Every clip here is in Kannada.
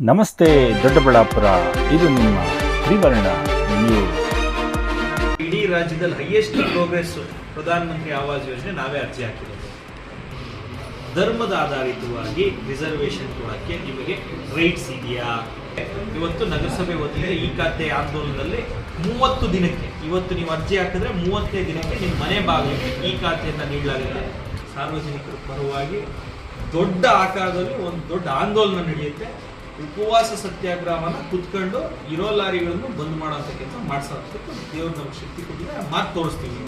ನಮಸ್ತೆ ದೊಡ್ಡಬಳ್ಳಾಪುರ, ಇದು ನಿಮ್ಮ ತ್ರಿವರ್ಣ ನ್ಯೂಸ್ ಇಡೀ ರಾಜ್ಯದಲ್ಲಿ ಹೈಯೆಸ್ಟ್ ಪ್ರೋಗ್ರೆಸ್ ಪ್ರಧಾನಮಂತ್ರಿ ಆವಾಸ್ ಯೋಜನೆ ನಾವೇ ಅರ್ಜಿ ಹಾಕಿರೋದು. ಧರ್ಮದ ಆಧಾರಿತವಾಗಿ ರಿಸರ್ವೇಶನ್ ಕೊಡೋಕ್ಕೆ ನಿಮಗೆ ರೈಟ್ಸ್ ಇದೆಯಾ? ಇವತ್ತು ನಗರಸಭೆ ವತಿಯಿಂದ ಈ ಖಾತೆ ಆಂದೋಲನದಲ್ಲಿ ಮೂವತ್ತು ದಿನಕ್ಕೆ, ಇವತ್ತು ನೀವು ಅರ್ಜಿ ಹಾಕಿದ್ರೆ ಮೂವತ್ತೇ ದಿನಕ್ಕೆ ನಿಮ್ಮ ಮನೆ ಬಾಗಿಲಿಗೆ ಈ ಖಾತೆಯನ್ನು ನೀಡಲಾಗುತ್ತೆ. ಸಾರ್ವಜನಿಕರ ಪರವಾಗಿ ದೊಡ್ಡ ಆಕಾರದಲ್ಲಿ ಒಂದು ದೊಡ್ಡ ಆಂದೋಲನ ನಡೆಯುತ್ತೆ. ಉಪವಾಸ ಸತ್ಯಾಗ್ರಹವನ್ನ ಕುತ್ಕೊಂಡು ಇರೋ ಲಾರಿಗಳನ್ನು ಬಂದ್ ಮಾಡೋಂಥ ಕೆಲಸ ಮಾಡಿಸೋದಕ್ಕೆ ದೇವ್ರು ನಮ್ಗೆ ಶಕ್ತಿ ಕೊಟ್ಟಿದ್ರೆ ಮಾತು ತೋರಿಸ್ತೀವಿ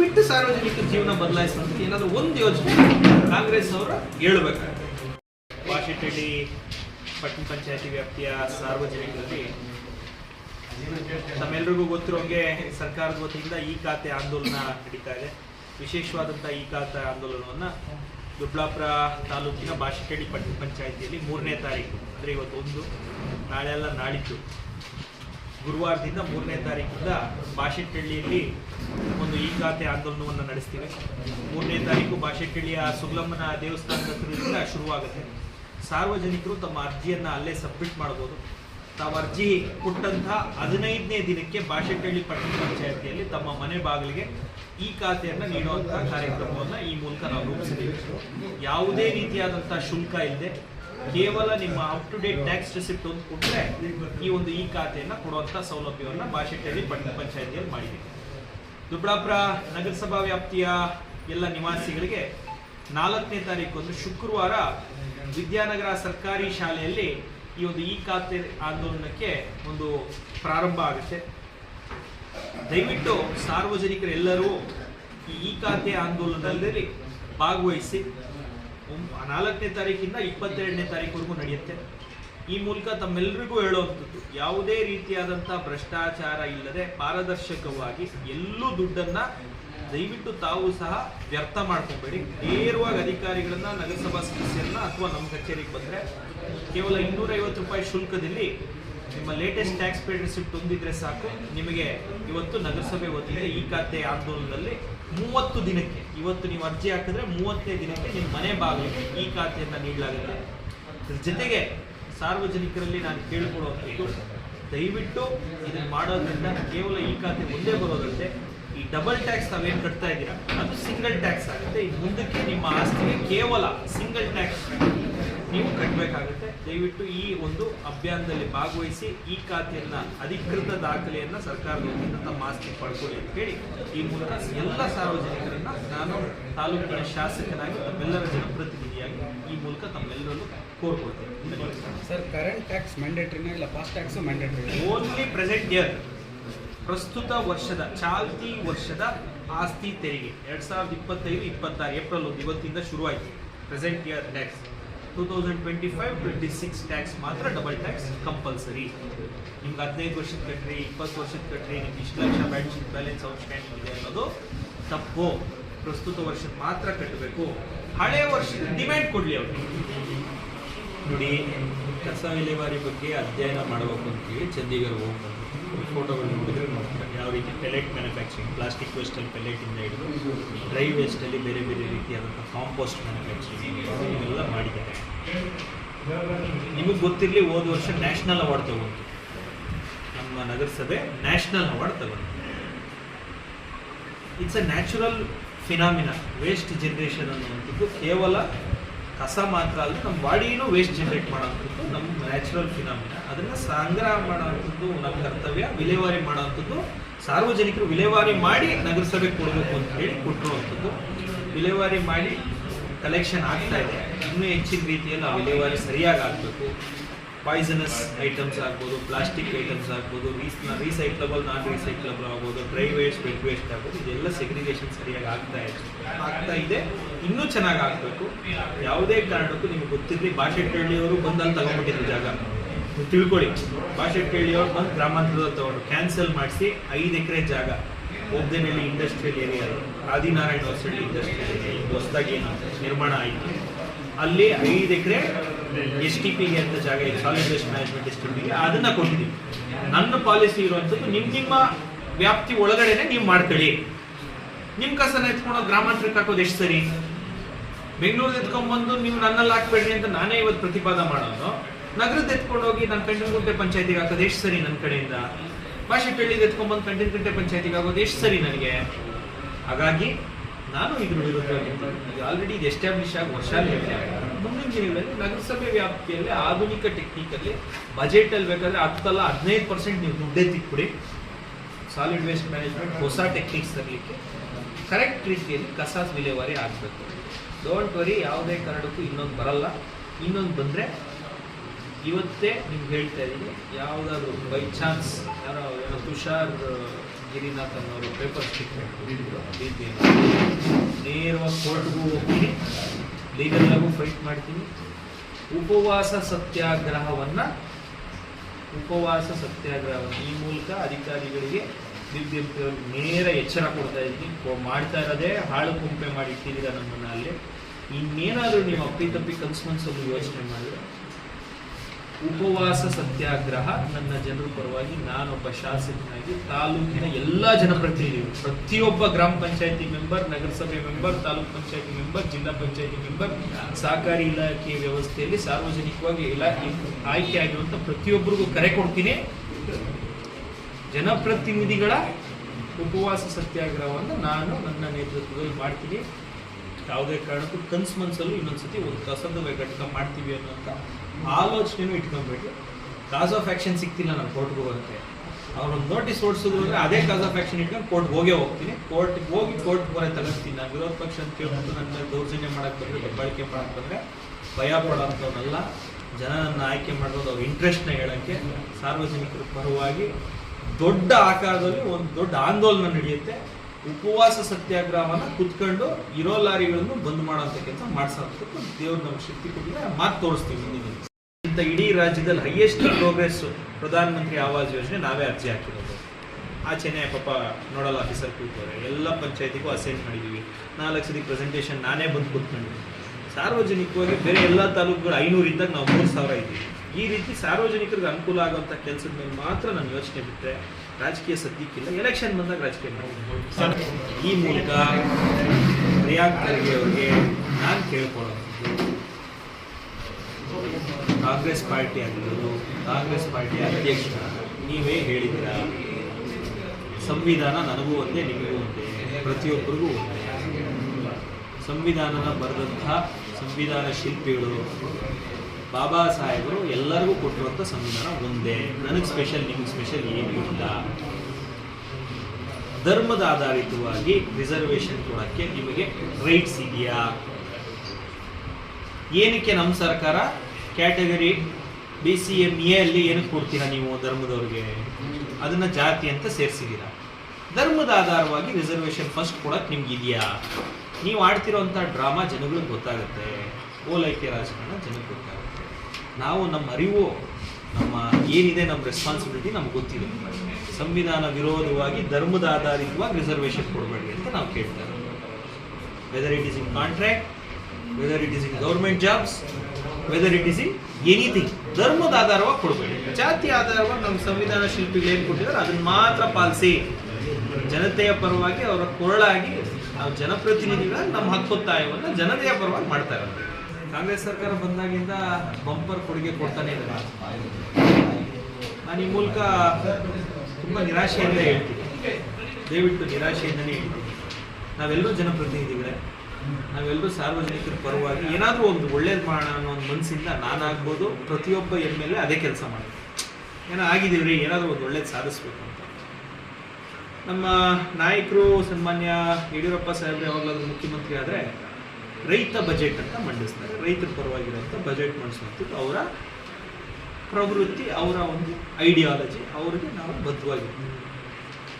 ಬಿಟ್ಟು ಸಾರ್ವಜನಿಕ ಜೀವನ ಬದಲಾಯಿಸುವಂತ ಏನಾದರೂ ಒಂದು ಯೋಜನೆ ಕಾಂಗ್ರೆಸ್ ಅವರು ಹೇಳ್ಬೇಕಾಗುತ್ತೆ. ವಾಶಿಟಡಿ ಪಟ್ಟಣ ಪಂಚಾಯತಿ ವ್ಯಾಪ್ತಿಯ ಸಾರ್ವಜನಿಕರಲ್ಲಿ ನಮ್ಮೆಲ್ರಿಗೂ ಗೊತ್ತಿರೋಂಗೆ ಸರ್ಕಾರದ ವತಿಯಿಂದ ಈ ಖಾತೆ ಆಂದೋಲನ ನಡೀತಾ ಇದೆ. ವಿಶೇಷವಾದಂಥ ಈ ಖಾತೆ ಆಂದೋಲನವನ್ನು ದೊಡ್ಡಾಪುರ ತಾಲೂಕಿನ ಬಾಶಿಟಡಿ ಪಟ್ಟಣ ಪಂಚಾಯತಿಯಲ್ಲಿ ಮೂರನೇ ತಾರೀಕು ಅಂದರೆ ಇವತ್ತು ಒಂದು ನಾಳೆ ಅಲ್ಲ ನಾಳಿದ್ದು. ಗುರುವಾರದಿಂದ ಮೂರನೇ ತಾರೀಕಿಂದ ಬಾಶೆಟ್ಟಹಳ್ಳಿಯಲ್ಲಿ ಒಂದು ಈ ಖಾತೆ ಆಂದೋಲನವನ್ನು ನಡೆಸ್ತೀವಿ. ಮೂರನೇ ತಾರೀಕು ಬಾಶೆಟ್ಟಹಳ್ಳಿಯ ಸುಗ್ಲಮ್ಮನ ದೇವಸ್ಥಾನದ ಹತ್ರದಿಂದ ಶುರುವಾಗುತ್ತೆ. ಸಾರ್ವಜನಿಕರು ತಮ್ಮ ಅರ್ಜಿಯನ್ನು ಅಲ್ಲೇ ಸಬ್ಮಿಟ್ ಮಾಡ್ಬೋದು. ತಾವು ಅರ್ಜಿ ಕೊಟ್ಟಂತಹ ಹದಿನೈದನೇ ದಿನಕ್ಕೆ ಬಾಶೆಟ್ಟಹಳ್ಳಿ ಪಟ್ಟಣ ಪಂಚಾಯತಿಯಲ್ಲಿ ತಮ್ಮ ಮನೆ ಬಾಗಿಲಿಗೆ ಈ ಖಾತೆಯನ್ನು ನೀಡುವಂತಹ ಕಾರ್ಯಕ್ರಮವನ್ನು ಈ ಮೂಲಕ ನಾವು ರೂಪಿಸಿದ್ದೀವಿ. ಯಾವುದೇ ರೀತಿಯಾದಂತಹ ಶುಲ್ಕ ಇಲ್ಲದೆ ಕೇವಲ ನಿಮ್ಮ up to date tax receipt ಒಂದು ಕೊಟ್ಟರೆ ಈ ಒಂದು ಈ ಖಾತೆಯನ್ನು ಕೊಡುವಂಥ ಸೌಲಭ್ಯವನ್ನು ಬಾಶೆಟ್ಟಹಳ್ಳಿ ಪಟ್ಟಣ ಪಂಚಾಯತಿಯಲ್ಲಿ ಮಾಡಿದೆ. ದೊಡ್ಡಾಪುರ ನಗರಸಭಾ ವ್ಯಾಪ್ತಿಯ ಎಲ್ಲ ನಿವಾಸಿಗಳಿಗೆ ನಾಲ್ಕನೇ ತಾರೀಕು ಅಂದ್ರೆ ಶುಕ್ರವಾರ ವಿದ್ಯಾನಗರ ಸರ್ಕಾರಿ ಶಾಲೆಯಲ್ಲಿ ಈ ಒಂದು ಈ ಖಾತೆ ಆಂದೋಲನಕ್ಕೆ ಒಂದು ಪ್ರಾರಂಭ ಆಗುತ್ತೆ. ದಯವಿಟ್ಟು ಸಾರ್ವಜನಿಕರೆಲ್ಲರೂ ಈ ಈ ಖಾತೆ ಆಂದೋಲನದಲ್ಲಿ ಭಾಗವಹಿಸಿ ನಾಲ್ಕನೇ ತಾರೀಕಿಂದ ಇಪ್ಪತ್ತೆರಡನೇ ತಾರೀಕುವರೆಗೂ ನಡೆಯುತ್ತೆ. ಈ ಮೂಲಕ ತಮ್ಮೆಲ್ಲರಿಗೂ ಹೇಳುವಂಥದ್ದು, ಯಾವುದೇ ರೀತಿಯಾದಂಥ ಭ್ರಷ್ಟಾಚಾರ ಇಲ್ಲದೆ ಪಾರದರ್ಶಕವಾಗಿ ಎಲ್ಲೂ ದುಡ್ಡನ್ನ ದಯವಿಟ್ಟು ತಾವು ಸಹ ವ್ಯರ್ಥ ಮಾಡ್ಕೊಬೇಡಿ. ನೇರವಾಗಿ ಅಧಿಕಾರಿಗಳನ್ನ, ನಗರಸಭಾ ಸದಸ್ಯರನ್ನ ಅಥವಾ ನಮ್ಮ ಕಚೇರಿಗೆ ಬಂದರೆ ಕೇವಲ ಇನ್ನೂರೈವತ್ತು ರೂಪಾಯಿ ಶುಲ್ಕದಲ್ಲಿ ನಿಮ್ಮ ಲೇಟೆಸ್ಟ್ ಟ್ಯಾಕ್ಸ್ ಪೇಡ್ ರಿಸಿಪ್ಟ್ ಹೊಂದಿದ್ರೆ ಸಾಕು. ನಿಮಗೆ ಇವತ್ತು ನಗರಸಭೆ ವತಿಯಿಂದ ಈ ಖಾತೆ ಆಂದೋಲನದಲ್ಲಿ ಮೂವತ್ತು ದಿನಕ್ಕೆ, ಇವತ್ತು ನೀವು ಅರ್ಜಿ ಹಾಕಿದ್ರೆ ಮೂವತ್ತನೇ ದಿನಕ್ಕೆ ನಿಮ್ಮ ಮನೆ ಬಾಗಿಲಿಗೆ ಈ ಖಾತೆಯನ್ನು ನೀಡಲಾಗುತ್ತೆ. ಜೊತೆಗೆ ಸಾರ್ವಜನಿಕರಲ್ಲಿ ನಾನು ಕೇಳಿಕೊಳ್ಳುವಂಥದ್ದು ದಯವಿಟ್ಟು ಇದನ್ನು ಮಾಡೋದ್ರಿಂದ ಕೇವಲ ಈ ಖಾತೆ ಒಂದೇ ಬರೋದಂತೆ ಈ ಡಬಲ್ ಟ್ಯಾಕ್ಸ್ ನಾವೇನು ಕಟ್ತಾ ಇದ್ದೀರಾ? ಅದು ಸಿಂಗಲ್ ಟ್ಯಾಕ್ಸ್ ಆಗುತ್ತೆ. ಮುಂದಕ್ಕೆ ನಿಮ್ಮ ಆಸ್ತಿಗೆ ಕೇವಲ ಸಿಂಗಲ್ ಟ್ಯಾಕ್ಸ್ ನೀವು ಕಟ್ಟಬೇಕಾಗುತ್ತೆ ದಯವಿಟ್ಟು ಈ ಒಂದು ಅಭಿಯಾನದಲ್ಲಿ ಭಾಗವಹಿಸಿ ಈ ಖಾತೆಯನ್ನ ಅಧಿಕೃತ ದಾಖಲೆಯನ್ನ ಸರ್ಕಾರದ ವತಿಯಿಂದ ತಮ್ಮ ಆಸ್ತಿ ಪಡ್ಕೊಳ್ಳಿ ಅಂತ ಹೇಳಿ ಈ ಮೂಲಕ ಎಲ್ಲ ಸಾರ್ವಜನಿಕರನ್ನ ನಾನು ತಾಲೂಕಿನ ಶಾಸಕನಾಗಿ ತಮ್ಮೆಲ್ಲರ ಜನಪ್ರತಿನಿಧಿಯಾಗಿ ಈ ಮೂಲಕ ತಮ್ಮೆಲ್ಲರಲ್ಲೂ ಕೋರ್ಕೊಳ್ತೇನೆ. ಸರ್ ಕರೆಂಟ್ ಟ್ಯಾಕ್ಸ್ ಮ್ಯಾಂಡೇಟ್ರಿನ ಇಲ್ಲ past tax mandatory only present year ಪ್ರಸ್ತುತ ವರ್ಷದ ಚಾಲ್ತಿ ವರ್ಷದ ಆಸ್ತಿ ತೆರಿಗೆ. ಎರಡ್ ಸಾವಿರದ ಇಪ್ಪತ್ತೈದು ಇಪ್ಪತ್ತಾರು ಏಪ್ರಿಲ್ ಒಂದು ಇವತ್ತಿಂದ ಶುರುವಾಯಿತು. Present year tax two thousand twenty five twenty six tax ಮಾತ್ರ ಡಬಲ್ ಟ್ಯಾಕ್ಸ್ ಕಂಪಲ್ಸರಿ ನಿಮ್ಗೆ ಹದಿನೈದು ವರ್ಷದ ಕಟ್ರಿ, ಇಪ್ಪತ್ತು ವರ್ಷದ ಕಟ್ರಿ, ನಿಮ್ಗೆ ಇಷ್ಟು ಲಕ್ಷ ಬ್ಯಾಲೆನ್ಸ್ ಬ್ಯಾಲೆನ್ಸ್ ಔಟ್ಸ್ಟ್ಯಾಂಡಿಂಗ್ ಇದೆ ಅನ್ನೋದು ತಪ್ಪು. ಪ್ರಸ್ತುತ ವರ್ಷದ ಮಾತ್ರ ಕಟ್ಟಬೇಕು. ಹಳೆಯ ವರ್ಷದ ಡಿಮ್ಯಾಂಡ್ ಕೊಡಲಿ ಅವರು. ನೋಡಿ, ಕಸ ವಿಲೇವಾರಿ ಬಗ್ಗೆ ಅಧ್ಯಯನ ಮಾಡಬೇಕು ಅಂತೇಳಿ ಚಂಡೀಗಢ ಹೋಗ್ಬೋದು ಫೋಟೋಗಳು ನೋಡಿದರೆ ಯಾವ ರೀತಿ ಪೆಲೆಟ್ ಮ್ಯಾನುಫ್ಯಾಕ್ಚರಿಂಗ್ ಪ್ಲಾಸ್ಟಿಕ್ ವೇಸ್ಟಲ್ಲಿ ಪೆಲೆಟಿಂದ ಹಿಡಿದು ಡ್ರೈ ವೇಸ್ಟಲ್ಲಿ ಬೇರೆ ಬೇರೆ ರೀತಿಯಾದಂಥ ಕಾಂಪೋಸ್ಟ್ ಮ್ಯಾನುಫ್ಯಾಕ್ಚರಿಂಗ್ ಇವೆಲ್ಲ ಮಾಡಿದ್ದಾರೆ. ನಿಮಗೆ ಗೊತ್ತಿರಲಿ ಹೋದ ವರ್ಷ ನ್ಯಾಷನಲ್ ಅವಾರ್ಡ್ ತಗೊಂಡು ನಮ್ಮ ನಗರಸಭೆ ನ್ಯಾಷನಲ್ ಅವಾರ್ಡ್ ತಗೊಂಡು it's a natural phenomena waste generation ಅನ್ನುವಂಥದ್ದು ಕೇವಲ ಕಸ ಮಾತ್ರ ಅಲ್ಲ ನಮ್ಮ ಬಾಡಿನೂ ವೇಸ್ಟ್ ಜನರೇಟ್ ಮಾಡೋವಂಥದ್ದು ನಮ್ಮ ನ್ಯಾಚುರಲ್ ಫಿನಾಮಿನ ಅದನ್ನು ಸಂಗ್ರಹ ಮಾಡೋವಂಥದ್ದು ನಮ್ಮ ಕರ್ತವ್ಯ, ವಿಲೇವಾರಿ ಮಾಡೋವಂಥದ್ದು ಸಾರ್ವಜನಿಕರು ವಿಲೇವಾರಿ ಮಾಡಿ ನಗರಸಭೆಗೆ ಕೊಡಬೇಕು ಅಂತ ಹೇಳಿ ಕೊಟ್ಟಿರುವಂಥದ್ದು. ವಿಲೇವಾರಿ ಮಾಡಿ ಕಲೆಕ್ಷನ್ ಆಗ್ತಾ ಇದೆ. ಇನ್ನೂ ಹೆಚ್ಚಿನ ರೀತಿಯಲ್ಲಿ ಆ ವಿಲೇವಾರಿ ಸರಿಯಾಗಿ ಆಗಬೇಕು. ಪಾಯ್ಸನಸ್ ಐಟಮ್ಸ್ ಆಗ್ಬೋದು ಪ್ಲಾಸ್ಟಿಕ್ ಐಟಮ್ಸ್ ಆಗ್ಬೋದು ರೀಸ್ ರೀಸೈಕ್ಲಬಲ್ ನಾನ್ ರೀಸೈಕ್ಲಬಲ್ ಆಗ್ಬೋದು ಡ್ರೈ ವೇಸ್ಟ್ ವೆಟ್ ವೇಸ್ಟ್ ಆಗ್ಬೋದು, ಇದೆಲ್ಲ ಸೆಗ್ರಿಗೇಷನ್ ಸರಿಯಾಗಿ ಆಗ್ತಾ ಇದೆ. ಆಗ್ತಾ ಇದೆ, ಇನ್ನೂ ಚೆನ್ನಾಗಿ ಆಗಬೇಕು. ಯಾವುದೇ ಕಾರಣಕ್ಕೂ ನಿಮ್ಗೆ ಗೊತ್ತಿರಲಿ ಭಾಷೆ ಬಂದು ಬಂದಲ್ಲಿ ತಗೊಂಡ್ಬಿಟ್ಟಿದ್ರು ಜಾಗ. ನೀವು ತಿಳ್ಕೊಳ್ಳಿ ಕೇಳಿಯವರು ಬಂದು ಗ್ರಾಮಾಂತರದಲ್ಲಿ ತಗೊಂಡು ಕ್ಯಾನ್ಸಲ್ ಮಾಡಿಸಿ ಐದು ಎಕರೆ ಜಾಗ. Obadenahalli industrial area Adinarayana Hosahalli industrial area ಹೊಸದಾಗಿ ನಿರ್ಮಾಣ ಆಯಿತು. ಅಲ್ಲಿ ಐದು ಎಕರೆ ಎಸ್ ಟಿ ಪಿ ಅಂತ ಜಾಗ ಇದೆ. Solid waste management S T ಪಿಗೆ ಅದನ್ನ ಕೊಟ್ಟಿದ್ದೀವಿ. ನನ್ನ ಪಾಲಿಸಿ ಇರುವಂಥದ್ದು ನಿಮ್ಮ ನಿಮ್ಮ ವ್ಯಾಪ್ತಿ ಒಳಗಡೆನೆ ನೀವು ಮಾಡ್ಕೊಳ್ಳಿ. ನಿಮ್ಮ ಕಸನ ಎತ್ಕೊಂಡು ಗ್ರಾಮಾಂತರಕ್ಕೆ ಹಾಕೋದು ಎಷ್ಟು ಸರಿ? ಬೆಂಗಳೂರು ಎತ್ಕೊಂಡ್ಬಂದು ನೀವು ನನ್ನಲ್ಲಿ ಹಾಕ್ಬೇಡ್ರಿ ಅಂತ ನಾನೇ ಇವತ್ತು ಪ್ರತಿಪಾದ ಮಾಡೋದು. ನಗರದ ಎತ್ಕೊಂಡು ಹೋಗಿ ನಾನು ಕಂಟಿನಗುಂಟೆ ಪಂಚಾಯತಿಗೆ ಹಾಕೋದು ಎಷ್ಟು ಸರಿ ನನ್ನ ಕಡೆಯಿಂದ? ಭಾಷೆ ಪೆಳ್ಳಿಗೆ ಎತ್ಕೊಂಡ್ಬಂದು ಕಂಟಿನಗುಂಟೆ ಪಂಚಾಯತಿಗೆ ಆಗೋದು ಎಷ್ಟು ಸರಿ ನನಗೆ? ಹಾಗಾಗಿ ನಾನು ಇದ್ರ ವಿರುದ್ಧ ಆಲ್ರೆಡಿ ಇದು ಎಸ್ಟಾಬ್ಲಿಷ್ ಆಗಿ ವರ್ಷ ಮುಂದಿನ ದಿನಗಳಲ್ಲಿ ನಗರಸಭೆ ವ್ಯಾಪ್ತಿಯಲ್ಲಿ ಆಧುನಿಕ ಟೆಕ್ನಿಕಲ್ಲಿ ಬಜೆಟಲ್ಲಿ ಬೇಕಾದ್ರೆ ಹತ್ತಲ್ಲ ಹದಿನೈದು ಪರ್ಸೆಂಟ್ ನೀವು ದುಡ್ಡೇ ತಿಕ್ಬಿಡಿ ಸಾಲಿಡ್ ವೇಸ್ಟ್ ಮ್ಯಾನೇಜ್ಮೆಂಟ್ ಹೊಸ ಟೆಕ್ನಿಕ್ಸ್ ತರಲಿಕ್ಕೆ ಕರೆಕ್ಟ್ ರೀತಿಯಲ್ಲಿ ಕಸ ವಿಲೇವಾರಿ ಆಗಬೇಕು. ಡೋಂಟ್ ವರಿ ಯಾವುದೇ ಕಾರಣಕ್ಕೂ ಇನ್ನೊಂದು ಬರಲ್ಲ. ಇನ್ನೊಂದು ಬಂದರೆ ಇವತ್ತೇ ನಿಮ್ಗೆ ಹೇಳ್ತಾ ಇದ್ದೀನಿ, ಯಾವುದಾದ್ರು ಬೈ ಚಾನ್ಸ್ ಯಾರೋ ಏನೋ ತುಷಾರ್ ಗಿರಿನಾಥ್ ಅವರು ಪೇಪರ್ ಸ್ಟಿಕ್ ರೀತಿಯನ್ನು ನೇರವಾಗಿ ಕೋರ್ಟ್ಗೂ ಹೋಗ್ತೀನಿ ಲೀಗಲ್ಲಾಗೂ ಫೈಟ್ ಮಾಡ್ತೀನಿ ಉಪವಾಸ ಸತ್ಯಾಗ್ರಹವನ್ನು ಉಪವಾಸ ಸತ್ಯಾಗ್ರಹವನ್ನು ಈ ಮೂಲಕ ಅಧಿಕಾರಿಗಳಿಗೆ ದಿವ್ಯಂತಿಯವ್ರಿಗೆ ನೇರ ಎಚ್ಚರ ಕೊಡ್ತಾ ಇದ್ದೀನಿ ಮಾಡ್ತಾ ಇರೋದೇ ಹಾಳು ಕುಂಪೆ ಮಾಡಿ ಇಟ್ಟಿದ್ದೀರ ನಮ್ಮನ್ನ ಅಲ್ಲಿ. ಇನ್ನೇನಾದರೂ ನೀವು ಅಪ್ಪಿತಪ್ಪಿ ಕನ್ಸ್ಮನ್ಸಲ್ಲಿ ಯೋಚನೆ ಮಾಡಿದ್ರೆ ಉಪವಾಸ ಸತ್ಯಾಗ್ರಹ ನನ್ನ ಜನರ ಪರವಾಗಿ ನಾನೊಬ್ಬ ಶಾಸಕನಾಗಿ ತಾಲೂಕಿನ ಎಲ್ಲ ಜನಪ್ರತಿನಿಧಿಗಳು. ಪ್ರತಿಯೊಬ್ಬ ಗ್ರಾಮ ಪಂಚಾಯತಿ ಮೆಂಬರ್, ನಗರಸಭೆ ಮೆಂಬರ್, ತಾಲೂಕ್ ಪಂಚಾಯತಿ ಮೆಂಬರ್, ಜಿಲ್ಲಾ ಪಂಚಾಯತಿ ಮೆಂಬರ್, ಸಹಕಾರಿ ಇಲಾಖೆ ವ್ಯವಸ್ಥೆಯಲ್ಲಿ ಸಾರ್ವಜನಿಕವಾಗಿ ಇಲಾಖೆ ಆಯ್ಕೆ ಆಗಿರುವಂಥ ಪ್ರತಿಯೊಬ್ಬರಿಗೂ ಕರೆ ಕೊಡ್ತೀನಿ. ಜನಪ್ರತಿನಿಧಿಗಳ ಉಪವಾಸ ಸತ್ಯಾಗ್ರಹವನ್ನು ನಾನು ನನ್ನ ನೇತೃತ್ವದಲ್ಲಿ ಮಾಡ್ತೀನಿ. ಯಾವುದೇ ಕಾರಣಕ್ಕೂ ಕನ್ಸು ಮನ್ಸಲ್ಲೂ ಇನ್ನೊಂದ್ಸತಿ ಒಂದು ಕಸದ ಘಟಕ ಮಾಡ್ತೀವಿ ಅನ್ನೋಂಥ ಆಲೋಚನೆನೂ ಇಟ್ಕೊಂಡ್ಬಿಟ್ಟು ಕಾಸ್ ಆಫ್ ಆಕ್ಷನ್ ಸಿಕ್ತಿಲ್ಲ ನಾನು ಕೋರ್ಟ್ಗೆ ಹೋಗೋಕ್ಕೆ ಅವ್ರೊಂದು ನೋಟಿಸ್ ಓಡಿಸಿದ್ರು ಅಂದರೆ ಅದೇ ಕಾಸ್ ಆಫ್ ಆಕ್ಷನ್ ಇಟ್ಕೊಂಡು ಕೋರ್ಟ್ಗೆ ಹೋಗೇ ಹೋಗ್ತೀನಿ. ಕೋರ್ಟ್ಗೆ ಹೋಗಿ ಕೋರ್ಟ್ ಬರೋ ತಲುಪ್ತೀನಿ. ನಾನು ವಿರೋಧ ಪಕ್ಷ ಅಂತ ಕೇಳ್ಬಿಟ್ಟು ನನ್ನ ದೌರ್ಜನ್ಯ ಮಾಡಕ್ಕೆ ಬಂದರೆ ದಬ್ಬಾಳಿಕೆ ಮಾಡೋಕ್ಕೆ ಬಂದರೆ ಭಯ ಪಡೋಂಥವನ್ನೆಲ್ಲ ಜನ ನನ್ನ ಆಯ್ಕೆ ಮಾಡ್ಬೋದು, ಅವ್ರ ಇಂಟ್ರೆಸ್ಟ್ನ ಹೇಳೋಕ್ಕೆ ಸಾರ್ವಜನಿಕರ ಪರವಾಗಿ ದೊಡ್ಡ ಆಕಾರದಲ್ಲಿ ಒಂದು ದೊಡ್ಡ ಆಂದೋಲನ ನಡೆಯುತ್ತೆ. ಉಪವಾಸ ಸತ್ಯಾಗ್ರಹವನ್ನು ಕುತ್ಕೊಂಡು ಇರೋ ಲಾರಿಗಳನ್ನು ಬಂದ್ ಮಾಡೋಂಥ ಕೆಲಸ ಮಾಡಿಸೋಂಥದ್ದು ದೇವ್ರ ನಮ್ಗೆ ಶಕ್ತಿ ಕೊಟ್ಟಿದ್ರೆ ಮಾತು ತೋರಿಸ್ತೀವಿ ಮುಂದಿನ ದಿನ. ಇಂಥ ಇಡೀ ರಾಜ್ಯದಲ್ಲಿ ಹೈಯೆಸ್ಟ್ ಪ್ರೋಗ್ರೆಸ್ ಪ್ರಧಾನಮಂತ್ರಿ ಆವಾಸ್ ಯೋಜನೆ ನಾವೇ ಅರ್ಜಿ ಹಾಕಿರೋದು. ಆಚೆನೆ ಪಾಪ ನೋಡಲ್ ಆಫೀಸರ್ ಕೂತವ್ರೆ ಎಲ್ಲ ಪಂಚಾಯತಿಗೂ ಅಸೈನ್ ಮಾಡಿದ್ದೀವಿ ನಾಲ್ಕು ಸತಿ ಪ್ರೆಸೆಂಟೇಷನ್ ನಾನೇ ಬಂದು ಕೂತ್ಕೊಂಡಿದ್ದೀನಿ ಸಾರ್ವಜನಿಕವಾಗಿ ಬೇರೆ ಎಲ್ಲ ತಾಲೂಕುಗಳು ಐನೂರು ಇದ್ದಾಗ ನಾವು ಮೂರು ಸಾವಿರ ಇದ್ದೀವಿ. ಈ ರೀತಿ ಸಾರ್ವಜನಿಕರಿಗೆ ಅನುಕೂಲ ಆಗುವಂಥ ಕೆಲಸದ ಮೇಲೆ ಮಾತ್ರ ನಾನು ಯೋಚನೆ ಬಿಟ್ಟರೆ ರಾಜಕೀಯ ಸದ್ಯಕ್ಕಿಲ್ಲ. ಎಲೆಕ್ಷನ್ ಬಂದಾಗ ರಾಜಕೀಯ ಈ ಮೂಲಕ ಪ್ರಿಯಾಂಕ್ ಖರ್ಗೆ ಅವರಿಗೆ ನಾನು ಕೇಳ್ಕೊಳ್ಳೋದು. ಕಾಂಗ್ರೆಸ್ ಪಾರ್ಟಿ ಆಗಿರೋದು, ಕಾಂಗ್ರೆಸ್ ಪಾರ್ಟಿ ಅಧ್ಯಕ್ಷ, ನೀವೇ ಹೇಳಿದ್ದೀರಾ? ಸಂವಿಧಾನ ನನಗೂ ಒಂದೇ, ನಿಮಗೂ ಒಂದೇ, ಪ್ರತಿಯೊಬ್ಬರಿಗೂ ಒಂದೇ. ಸಂವಿಧಾನನ ಬರೆದಂಥ ಸಂವಿಧಾನ ಶಿಲ್ಪಿಗಳು ಬಾಬಾ ಸಾಹೇಬರು ಎಲ್ಲರಿಗೂ ಕೊಟ್ಟಿರುವಂಥ ಸಂವಿಧಾನ ಒಂದೇ. ನನಗೆ ಸ್ಪೆಷಲ್ ನಿಮಗೆ ಸ್ಪೆಷಲ್ ಏನೂ ಇಲ್ಲ. ಧರ್ಮದ ಆಧಾರಿತವಾಗಿ ರಿಸರ್ವೇಶನ್ ಕೊಡೋಕ್ಕೆ ನಿಮಗೆ ರೈಟ್ಸ್ ಇದೆಯಾ? ಏನಕ್ಕೆ ನಮ್ಮ ಸರ್ಕಾರ ಕ್ಯಾಟಗರಿ ಬಿ ಸಿ ಎ ಅಲ್ಲಿ ಏನಕ್ಕೆ ಕೊಡ್ತೀರಾ ನೀವು ಧರ್ಮದವ್ರಿಗೆ? ಅದನ್ನು ಜಾತಿ ಅಂತ ಸೇರಿಸಿದ್ದೀರಾ ಧರ್ಮದ ಆಧಾರವಾಗಿ ರಿಸರ್ವೇಶನ್ ಫಸ್ಟ್ ಕೊಡಕ್ಕೆ ನಿಮ್ಗೆ ಇದೆಯಾ? ನೀವು ಆಡ್ತಿರೋಂಥ ಡ್ರಾಮಾ ಜನಗಳಿಗೆ ಗೊತ್ತಾಗುತ್ತೆ. ಓಲೈಕೆ ರಾಜಕಾರಣ ಜನಕ್ಕೆ ಗೊತ್ತಾಗುತ್ತೆ. ನಾವು ನಮ್ಮ ಅರಿವು, ನಮ್ಮ ಏನಿದೆ, ನಮ್ಮ ರೆಸ್ಪಾನ್ಸಿಬಿಲಿಟಿ ನಮ್ಗೆ ಗೊತ್ತಿದೆ ಸಂವಿಧಾನ ವಿರೋಧವಾಗಿ, ಧರ್ಮದ ಆಧಾರಿತವಾಗಿ ರಿಸರ್ವೇಶನ್ ಕೊಡಬೇಡಿ ಅಂತ ನಾವು ಕೇಳ್ತಾ whether it is in contract whether it is in government jobs whether it is in anything ಧರ್ಮದ ಆಧಾರವಾಗಿ ಕೊಡಬೇಡಿ. ಜಾತಿ ಆಧಾರವಾಗಿ ನಮ್ಮ ಸಂವಿಧಾನ ಶಿಲ್ಪಿಗಳು ಏನು ಕೊಟ್ಟಿದ್ದಾರೆ ಅದನ್ನ ಮಾತ್ರ ಪಾಲಿಸಿ. ಜನತೆಯ ಪರವಾಗಿ ಅವರ ಕೊರಳಾಗಿ ನಾವು ಜನಪ್ರತಿನಿಧಿಗಳ ನಮ್ಮ ಹಕ್ಕೊತ್ತಾಯವನ್ನು ಜನತೆಯ ಪರವಾಗಿ ಮಾಡ್ತಾ ಇರೋದು. ಕಾಂಗ್ರೆಸ್ ಸರ್ಕಾರ ಬಂದಾಗಿಂದ ಬಂಪರ್ ಕೊಡುಗೆ ಕೊಡ್ತಾನೆ ಇದ್ದಾರೆ. ನಾನು ಈ ಮೂಲಕ ತುಂಬ ನಿರಾಶೆಯಿಂದ ಹೇಳ್ತೀನಿ. ದಯವಿಟ್ಟು ನಿರಾಶೆಯಿಂದನೇ ಹೇಳ್ತೀನಿ. ನಾವೆಲ್ಲರೂ ಜನಪ್ರತಿನಿಧಿಗಳೇ. ನಾವೆಲ್ಲರೂ ಸಾರ್ವಜನಿಕರ ಪರವಾಗಿ ಏನಾದರೂ ಒಂದು ಒಳ್ಳೇದು ಮಾಡೋಣ ಅನ್ನೋ ಒಂದು ಮನಸ್ಸಿಂದ ನಾನಾಗ್ಬೋದು ಪ್ರತಿಯೊಬ್ಬ ಎಂ ಎಲ್ ಎ ಅದೇ ಕೆಲಸ ಮಾಡಿ ಏನೋ ಆಗಿದ್ದೀವ್ರಿ, ಏನಾದರೂ ಒಂದು ಒಳ್ಳೇದು ಸಾಧಿಸ್ಬೇಕು ಅಂತ. ನಮ್ಮ ನಾಯಕರು ಸನ್ಮಾನ್ಯ ಯಡಿಯೂರಪ್ಪ ಸಾಹೇಬ್ರು ಯಾವಾಗಲಾದ್ರೂ ಮುಖ್ಯಮಂತ್ರಿ ಆದರೆ ರೈತ ಬಜೆಟ್ ಅಂತ ಮಂಡಿಸ್ತಾರೆ. ರೈತರ ಪರವಾಗಿರುವಂಥ ಬಜೆಟ್ ಮಂಡಿಸುವಂಥದ್ದು ಅವರ ಪ್ರವೃತ್ತಿ, ಅವರ ಒಂದು ಐಡಿಯಾಲಜಿ ಅವರಿಗೆ ನಾವು ಬದ್ಧವಾಗಿರ್ತೀವಿ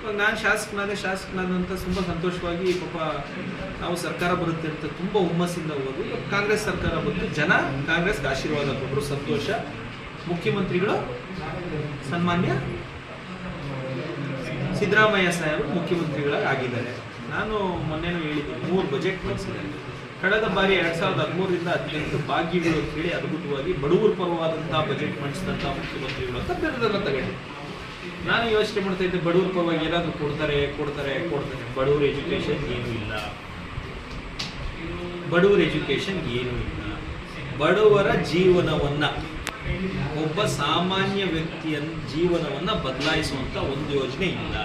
ಇವಾಗ ನಾನು ಶಾಸಕನಾದ ಶಾಸಕನಾದಂಥ ತುಂಬ ಸಂತೋಷವಾಗಿ ಪಾಪ ನಾವು ಸರ್ಕಾರ ಬರುತ್ತೆ ಅಂತ ತುಂಬ ಹುಮ್ಮಸ್ಸಿಂದ ಹೋಗೋದು. ಕಾಂಗ್ರೆಸ್ ಸರ್ಕಾರ ಬಂದು ಜನ ಕಾಂಗ್ರೆಸ್ಗೆ ಆಶೀರ್ವಾದ ಕೊಟ್ಟರು, ಸಂತೋಷ. ಮುಖ್ಯಮಂತ್ರಿಗಳು ಸನ್ಮಾನ್ಯ ಸಿದ್ದರಾಮಯ್ಯ ಸಾಹೇಬರು ಮುಖ್ಯಮಂತ್ರಿಗಳಾಗಿದ್ದಾರೆ. ನಾನು ಮೊನ್ನೆನೂ ಹೇಳಿದ್ದೀನಿ, ಮೂರು ಬಜೆಟ್ ಮಂಡಿಸಿದ್ದಾರೆ. ಕಳೆದ ಬಾರಿ ಎರಡ್ ಸಾವಿರದ ಹದಿಮೂರರಿಂದ ಹದಿನೆಂಟು ಭಾಗ್ಯಗಳು ಹೇಳಿ ಅದ್ಭುತವಾಗಿ ಬಡವರ ಪರವಾದಂತಹ ಬಜೆಟ್ ಮಂಡಿಸಿದಂತಹ ಮುಖ್ಯಮಂತ್ರಿಗಳು ಅಂತ ಬಿರುದನ್ನು ತಗೊಂಡು. ನಾನು ಯೋಚನೆ ಮಾಡ್ತಾ ಇದ್ದೆ, ಬಡವರ ಪರವಾಗಿ ಏನಾದರೂ ಕೊಡ್ತಾರೆ ಕೊಡ್ತಾರೆ ಕೊಡ್ತಾರೆ. ಬಡವರು ಎಜುಕೇಶನ್ ಏನೂ ಇಲ್ಲ. ಬಡವರ ಎಜುಕೇಶನ್ ಏನೂ ಇಲ್ಲ. ಬಡವರ ಜೀವನವನ್ನ, ಒಬ್ಬ ಸಾಮಾನ್ಯ ವ್ಯಕ್ತಿಯ ಜೀವನವನ್ನ ಬದಲಾಯಿಸುವಂತ ಒಂದು ಯೋಜನೆ ಇಲ್ಲ.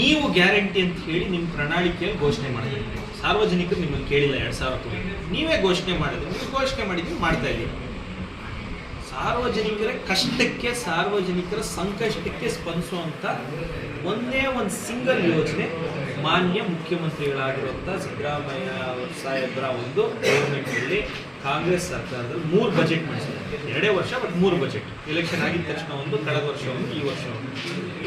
ನೀವು ಗ್ಯಾರಂಟಿ ಅಂತ ಹೇಳಿ ನಿಮ್ಮ ಪ್ರಣಾಳಿಕೆಯಲ್ಲಿ ಘೋಷಣೆ ಮಾಡಿದ್ರಿ. ಸಾರ್ವಜನಿಕರು ನಿಮ್ಮನ್ನು ಕೇಳಿಲ್ಲ ಎರಡು ಸಾವಿರ ನೀವೇ ಘೋಷಣೆ ಮಾಡಿದ್ರಿ, ನೀವು ಘೋಷಣೆ ಮಾಡಿದ್ವಿ ಮಾಡ್ತಾ ಇದ್ದೀವಿ ಸಾರ್ವಜನಿಕರ ಕಷ್ಟಕ್ಕೆ, ಸಾರ್ವಜನಿಕರ ಸಂಕಷ್ಟಕ್ಕೆ ಸ್ಪಂದಿಸುವಂಥ ಒಂದೇ ಒಂದು ಸಿಂಗಲ್ ಯೋಜನೆ ಮಾನ್ಯ ಮುಖ್ಯಮಂತ್ರಿಗಳಾಗಿರುವಂಥ ಸಿದ್ದರಾಮಯ್ಯ ಸಾಹೇಬರ ಒಂದು ಗೌರ್ಮೆಂಟಲ್ಲಿ ಕಾಂಗ್ರೆಸ್ ಸರ್ಕಾರದಲ್ಲಿ ಮೂರು ಬಜೆಟ್ ಮಾಡಿಸಿದ್ದಾರೆ. ಎರಡೇ ವರ್ಷ ಬಟ್ ಮೂರು ಬಜೆಟ್ ಎಲೆಕ್ಷನ್ ಆಗಿದ ತಕ್ಷಣ ಒಂದು, ಕಳೆದ ವರ್ಷ ಒಂದು, ಈ ವರ್ಷ ಒಂದು.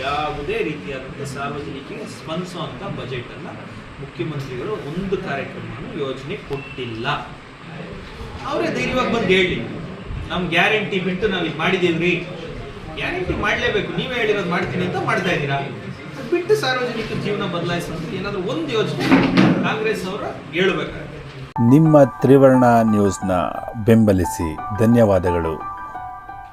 ಯಾವುದೇ ರೀತಿಯಾದಂಥ ಸಾರ್ವಜನಿಕರಿಗೆ ಸ್ಪಂದಿಸುವಂಥ ಬಜೆಟನ್ನು ಮುಖ್ಯಮಂತ್ರಿಗಳು ಒಂದು ಕಾರ್ಯಕ್ರಮವನ್ನು ಯೋಜನೆ ಕೊಟ್ಟಿಲ್ಲ. ಅವರೇ ಧೈರ್ಯವಾಗಿ ಬಂದು ಹೇಳಿ. ನಮ್ ಗ್ಯಾರಂಟಿ ಬಿಟ್ಟು ನಾವು ಇದು ಮಾಡಿದ್ದೀವ್ರಿ ಗ್ಯಾರಂಟಿ ಮಾಡಲೇಬೇಕು. ನೀವೇ ಹೇಳಿರೋದು ಮಾಡ್ತೀನಿ ಅಂತ ಮಾಡ್ತಾ ಇದ್ದೀರಾ? ಬಿಟ್ಟು ಸಾರ್ವಜನಿಕ ಜೀವನ ಬದಲಾಯಿಸುವಂತ ಏನಾದರೂ ಒಂದು ಯೋಜನೆ ಕಾಂಗ್ರೆಸ್ ಅವರು ಹೇಳ್ಬೇಕಾಗುತ್ತೆ. ನಿಮ್ಮ ತ್ರಿವರ್ಣ ನ್ಯೂಸ್ನ ಬೆಂಬಲಿಸಿ ಧನ್ಯವಾದಗಳು.